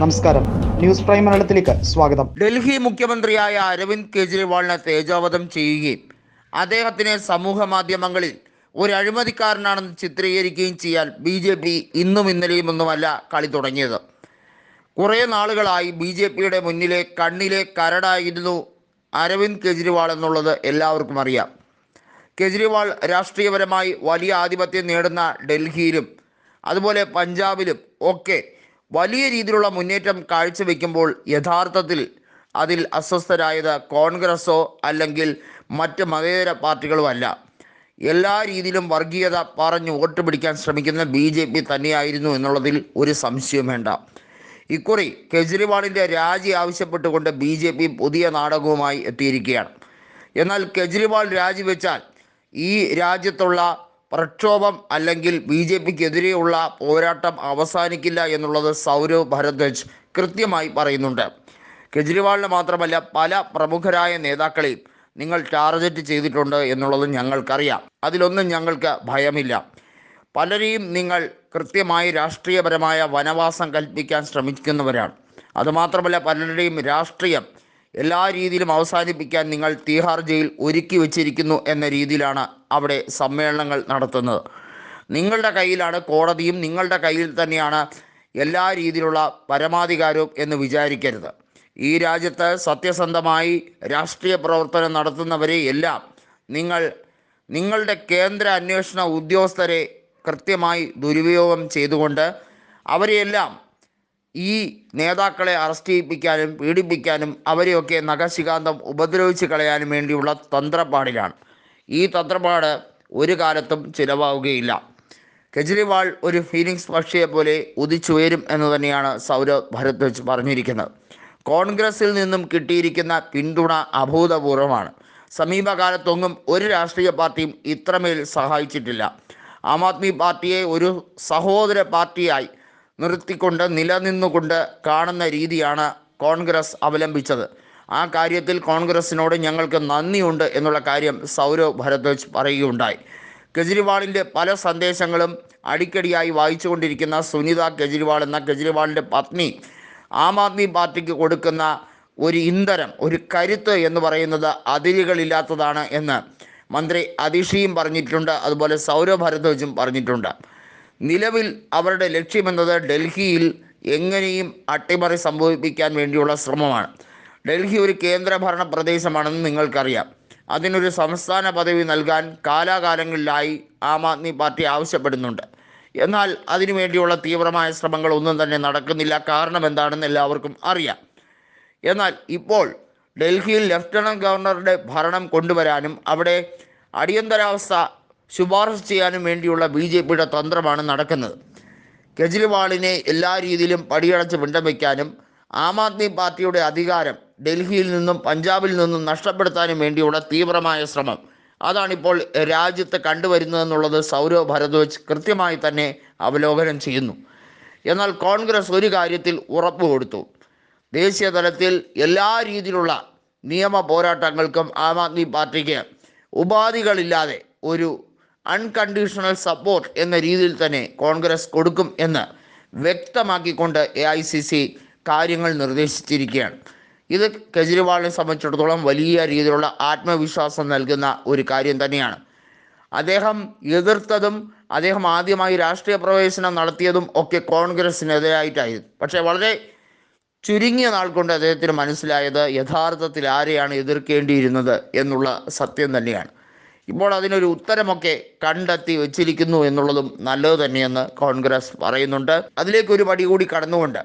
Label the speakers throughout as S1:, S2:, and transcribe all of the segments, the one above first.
S1: നമസ്കാരം. News prime മലയാളത്തിലേക്ക് സ്വാഗതം.
S2: ഡൽഹി മുഖ്യമന്ത്രിയായ അരവിന്ദ് കെജ്രിവാളിനെ തേജോവധം ചെയ്യുകയും അദ്ദേഹത്തിനെ സമൂഹ മാധ്യമങ്ങളിൽ ഒരു അഴിമതിക്കാരനാണെന്ന് ചിത്രീകരിക്കുകയും ചെയ്യാൻ ബി ജെ പി ഇന്നും ഇന്നലെയും ഒന്നുമല്ല കളി തുടങ്ങിയത്. കുറേ നാളുകളായി ബി ജെ പിയുടെ മുന്നിലെ കണ്ണിലെ കരടായിരുന്നു അരവിന്ദ് കെജ്രിവാൾ എന്നുള്ളത് എല്ലാവർക്കും അറിയാം. കെജ്രിവാൾ രാഷ്ട്രീയപരമായി വലിയ ആധിപത്യം നേടുന്ന ഡൽഹിയിലും അതുപോലെ പഞ്ചാബിലും ഒക്കെ വലിയ രീതിയിലുള്ള മുന്നേറ്റം കാഴ്ചവെക്കുമ്പോൾ യഥാർത്ഥത്തിൽ അതിൽ അസ്വസ്ഥരായത് കോൺഗ്രസോ അല്ലെങ്കിൽ മറ്റ് മതേതര പാർട്ടികളോ അല്ല. എല്ലാ രീതിയിലും വർഗീയത പറഞ്ഞു വോട്ട് പിടിക്കാൻ ശ്രമിക്കുന്ന ബി ജെ പി തന്നെയായിരുന്നു എന്നുള്ളതിൽ ഒരു സംശയം വേണ്ട. ഇക്കുറി കെജ്രിവാളിന്റെ രാജി ആവശ്യപ്പെട്ടുകൊണ്ട് ബി ജെ പി പുതിയ നാടകവുമായി എത്തിയിരിക്കുകയാണ്. എന്നാൽ കെജ്രിവാൾ രാജിവെച്ചാൽ ഈ രാജ്യത്തുള്ള പ്രക്ഷോഭം അല്ലെങ്കിൽ ബി ജെ പിക്കെതിരെയുള്ള പോരാട്ടം അവസാനിക്കില്ല എന്നുള്ളത് സൗരവ് ഭരദ്വജ് കൃത്യമായി പറയുന്നുണ്ട്. കെജ്രിവാളിന് മാത്രമല്ല പല പ്രമുഖരായ നേതാക്കളെയും നിങ്ങൾ ടാർഗറ്റ് ചെയ്തിട്ടുണ്ട് എന്നുള്ളത് ഞങ്ങൾക്കറിയാം. അതിലൊന്നും ഞങ്ങൾക്ക് ഭയമില്ല. പലരെയും നിങ്ങൾ കൃത്യമായി രാഷ്ട്രീയപരമായ വനവാസം കൽപ്പിക്കാൻ ശ്രമിക്കുന്നവരാണ്. അതുമാത്രമല്ല പലരുടെയും രാഷ്ട്രീയം എല്ലാ രീതിയിലും അവസാനിപ്പിക്കാൻ നിങ്ങൾ തീഹാർ ജയിൽ ഒരുക്കി വച്ചിരിക്കുന്നു എന്ന രീതിയിലാണ് അവിടെ സമ്മേളനങ്ങൾ നടത്തുന്നത്. നിങ്ങളുടെ കയ്യിലാണ് കോടതിയും നിങ്ങളുടെ കയ്യിൽ തന്നെയാണ് എല്ലാ രീതിയിലുള്ള പരമാധികാരവും എന്ന് വിചാരിക്കരുത്. ഈ രാജ്യത്ത് സത്യസന്ധമായി രാഷ്ട്രീയ പ്രവർത്തനം നടത്തുന്നവരെ എല്ലാം നിങ്ങൾ നിങ്ങളുടെ കേന്ദ്ര അന്വേഷണ ഉദ്യോഗസ്ഥരെ കൃത്യമായി ദുരുപയോഗം ചെയ്തുകൊണ്ട് അവരെയെല്ലാം ഈ നേതാക്കളെ അറസ്റ്റ് ചെയ്യിപ്പിക്കാനും പീഡിപ്പിക്കാനും അവരെയൊക്കെ നഖശികാന്തം ഉപദ്രവിച്ച് കളയാനും വേണ്ടിയുള്ള തന്ത്രപ്പാടിലാണ്. ഈ തന്ത്രപ്പാട് ഒരു കാലത്തും ചിലവാകുകയില്ല. കെജ്രിവാൾ ഒരു ഫീനിക്സ് പക്ഷിയെ പോലെ ഉദിച്ചുയരും എന്ന് തന്നെയാണ് സൗരവ് ഭരദ്വാജ് പറഞ്ഞിരിക്കുന്നത്. കോൺഗ്രസിൽ നിന്നും കിട്ടിയിരിക്കുന്ന പിന്തുണ അഭൂതപൂർവമാണ്. സമീപകാലത്തൊന്നും ഒരു രാഷ്ട്രീയ പാർട്ടിയും ഇത്രമേൽ സഹായിച്ചിട്ടില്ല. ആം ആദ്മി പാർട്ടിയെ ഒരു സഹോദര പാർട്ടിയായി നിർത്തിക്കൊണ്ട് നിലനിന്നുകൊണ്ട് കാണുന്ന രീതിയാണ് കോൺഗ്രസ് അവലംബിച്ചത്. ആ കാര്യത്തിൽ കോൺഗ്രസിനോട് ഞങ്ങൾക്ക് നന്ദിയുണ്ട് എന്നുള്ള കാര്യം സൗരവ് ഭരദ്വജ് പറയുകയുണ്ടായി. കെജ്രിവാളിന്റെ പല സന്ദേശങ്ങളും അടിക്കടിയായി വായിച്ചുകൊണ്ടിരിക്കുന്ന സുനിത കെജ്രിവാൾ എന്ന കെജ്രിവാളിന്റെ പത്നി ആം ആദ്മി പാർട്ടിക്ക് കൊടുക്കുന്ന ഒരു ഇന്ധനം ഒരു കരുത്ത് എന്ന് പറയുന്നത് അതിരുകളില്ലാത്തതാണ് എന്ന് മന്ത്രി അതിഷിയും പറഞ്ഞിട്ടുണ്ട് അതുപോലെ സൗരവ് ഭരദ്വജും പറഞ്ഞിട്ടുണ്ട്. നിലവിൽ അവരുടെ ലക്ഷ്യമെന്നത് ഡൽഹിയിൽ എങ്ങനെയും അട്ടിമറി സംഭവിപ്പിക്കാൻ വേണ്ടിയുള്ള ശ്രമമാണ്. ഡൽഹി ഒരു കേന്ദ്രഭരണ പ്രദേശമാണെന്ന് നിങ്ങൾക്കറിയാം. അതിനൊരു സംസ്ഥാന പദവി നൽകാൻ കാലാകാലങ്ങളിലായി ആം ആദ്മി പാർട്ടി ആവശ്യപ്പെടുന്നുണ്ട്. എന്നാൽ അതിനുവേണ്ടിയുള്ള തീവ്രമായ ശ്രമങ്ങൾ ഒന്നും തന്നെ നടക്കുന്നില്ല. കാരണം എന്താണെന്ന് എല്ലാവർക്കും അറിയാം. എന്നാൽ ഇപ്പോൾ ഡൽഹിയിൽ ലഫ്റ്റനന്റ് ഗവർണറുടെ ഭരണം കൊണ്ടുവരാനും അവിടെ അടിയന്തരാവസ്ഥ ശുപാർശ ചെയ്യാനും വേണ്ടിയുള്ള ബി ജെ പിയുടെ തന്ത്രമാണ് നടക്കുന്നത്. കെജ്രിവാളിനെ എല്ലാ രീതിയിലും പടിയടച്ച് പിണ്ടം ആം ആദ്മി പാർട്ടിയുടെ അധികാരം ഡൽഹിയിൽ നിന്നും പഞ്ചാബിൽ നിന്നും നഷ്ടപ്പെടുത്താനും വേണ്ടിയുള്ള തീവ്രമായ ശ്രമം. അതാണിപ്പോൾ രാജ്യത്ത് കണ്ടുവരുന്നതെന്നുള്ളത് സൗരവ് ഭരദ്വാജ് കൃത്യമായി തന്നെ അവലോകനം ചെയ്യുന്നു. എന്നാൽ കോൺഗ്രസ് ഒരു കാര്യത്തിൽ ഉറപ്പ് കൊടുത്തു. ദേശീയ തലത്തിൽ എല്ലാ രീതിയിലുള്ള നിയമ പോരാട്ടങ്ങൾക്കും ആം ആദ്മി പാർട്ടിക്ക് ഉപാധികളില്ലാതെ ഒരു അൺകണ്ടീഷണൽ സപ്പോർട്ട് എന്ന രീതിയിൽ തന്നെ കോൺഗ്രസ് കൊടുക്കും എന്ന് വ്യക്തമാക്കിക്കൊണ്ട് എ ഐ സി സി കാര്യങ്ങൾ നിർദ്ദേശിച്ചിരിക്കുകയാണ്. ഇത് കെജ്രിവാളിനെ സംബന്ധിച്ചിടത്തോളം വലിയ രീതിയിലുള്ള ആത്മവിശ്വാസം നൽകുന്ന ഒരു കാര്യം തന്നെയാണ്. അദ്ദേഹം എതിർത്തതും അദ്ദേഹം ആദ്യമായി രാഷ്ട്രീയ പ്രവേശനം നടത്തിയതും ഒക്കെ കോൺഗ്രസിനെതിരായിട്ടായിരുന്നു പക്ഷേ വളരെ ചുരുങ്ങിയ നാൾ കൊണ്ട് അദ്ദേഹത്തിന് മനസ്സിലായത് യഥാർത്ഥത്തിൽ ആരെയാണ് എതിർക്കേണ്ടിയിരുന്നത് എന്നുള്ള സത്യം തന്നെയാണ്. ഇപ്പോൾ അതിനൊരു ഉത്തരമൊക്കെ കണ്ടെത്തി വെച്ചിരിക്കുന്നു എന്നുള്ളതും നല്ലത് തന്നെയെന്ന് കോൺഗ്രസ് പറയുന്നുണ്ട്. അതിലേക്ക് ഒരു പടി കൂടി കടന്നുകൊണ്ട്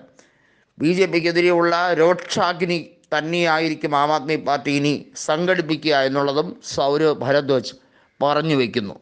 S2: ബി ജെ പിക്കെതിരെയുള്ള രോക്ഷാഗ്നി തന്നെയായിരിക്കും ആം ആദ്മി പാർട്ടി ഇനി സംഘടിപ്പിക്കുക എന്നുള്ളതും സൗരവ് ഭരദ്വാജ് പറഞ്ഞു വയ്ക്കുന്നു